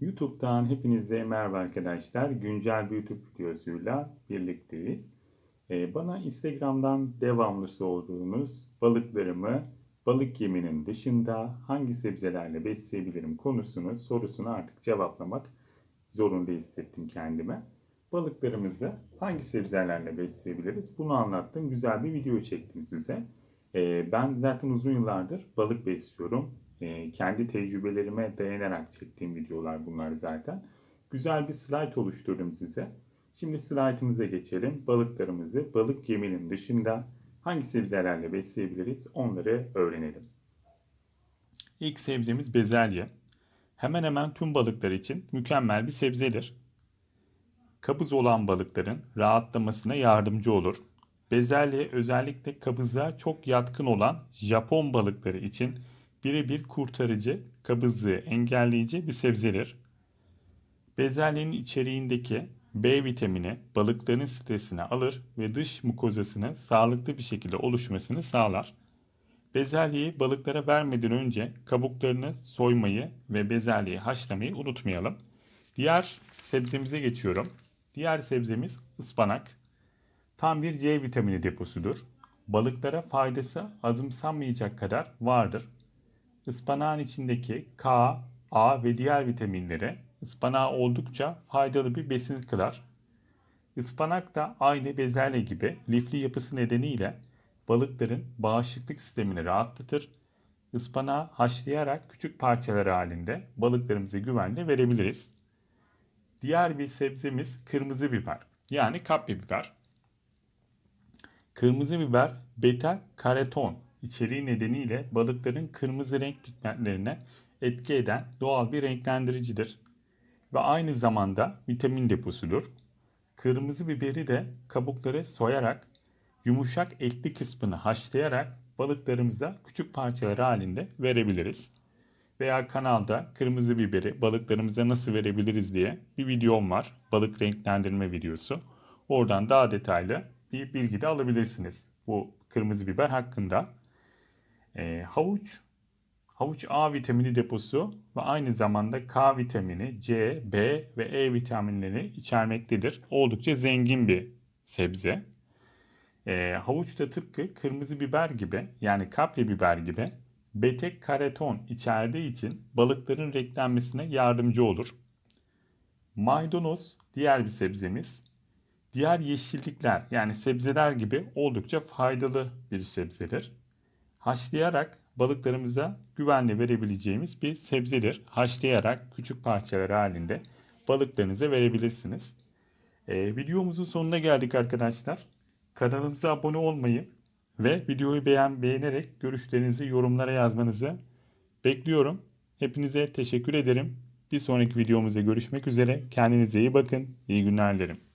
YouTube'dan hepinize merhaba arkadaşlar. Güncel bir YouTube videosuyla birlikteyiz. Ee, bana Instagram'dan devamlı sorduğunuz balıklarımı balık yeminin dışında hangi sebzelerle besleyebilirim konusunu, sorusunu artık cevaplamak zorunda hissettim kendime. Balıklarımızı hangi sebzelerle besleyebiliriz? Bunu anlattım. Güzel bir video çektim size. Ee, ben zaten uzun yıllardır balık besliyorum. Ee, kendi tecrübelerime dayanarak çektiğim videolar bunlar zaten. Güzel bir slide oluşturdum size. Şimdi slaytımıza geçelim. Balıklarımızı balık yeminin dışında hangi sebzelerle besleyebiliriz onları öğrenelim. İlk sebzemiz bezelye. Hemen hemen tüm balıklar için mükemmel bir sebzedir. Kabız olan balıkların rahatlamasına yardımcı olur. Bezelye özellikle kabızlığa çok yatkın olan Japon balıkları için birebir kurtarıcı, kabızlığı engelleyici bir sebzedir. Bezelyenin içeriğindeki B vitamini balıkların stresini alır ve dış mukozasının sağlıklı bir şekilde oluşmasını sağlar. Bezelyeyi balıklara vermeden önce kabuklarını soymayı ve bezelyeyi haşlamayı unutmayalım. Diğer sebzemize geçiyorum. Diğer sebzemiz ıspanak. Tam bir C vitamini deposudur. Balıklara faydası azımsanmayacak kadar vardır. Ispanağın içindeki K, A ve diğer vitaminleri ıspanağı oldukça faydalı bir besin kılar. Ispanak da aynı bezelye gibi lifli yapısı nedeniyle balıkların bağışıklık sistemini rahatlatır. Ispanağı haşlayarak küçük parçalar halinde balıklarımıza güvenle verebiliriz. Diğer bir sebzemiz kırmızı biber yani kapya biber. Kırmızı biber beta karoten içeriği nedeniyle balıkların kırmızı renk pigmentlerine etki eden doğal bir renklendiricidir ve aynı zamanda vitamin deposudur. Kırmızı biberi de kabukları soyarak yumuşak etli kısmını haşlayarak balıklarımıza küçük parçalar halinde verebiliriz. Veya kanalda kırmızı biberi balıklarımıza nasıl verebiliriz diye bir videom var. Balık renklendirme videosu. Oradan daha detaylı bir bilgi de alabilirsiniz bu kırmızı biber hakkında. E, havuç, havuç A vitamini deposu ve aynı zamanda K vitamini, C, B ve E vitaminleri içermektedir. Oldukça zengin bir sebze. E, havuç da tıpkı kırmızı biber gibi yani kapya biber gibi beta karoten içerdiği için balıkların renklenmesine yardımcı olur. Maydanoz diğer bir sebzemiz. Diğer yeşillikler yani sebzeler gibi oldukça faydalı bir sebzedir. Haşlayarak balıklarımıza güvenle verebileceğimiz bir sebzedir. Haşlayarak küçük parçalar halinde balıklarınıza verebilirsiniz. Ee, videomuzun sonuna geldik arkadaşlar. Kanalımıza abone olmayı ve videoyu beğen beğenerek görüşlerinizi yorumlara yazmanızı bekliyorum. Hepinize teşekkür ederim. Bir sonraki videomuzda görüşmek üzere. Kendinize iyi bakın. İyi günler dilerim.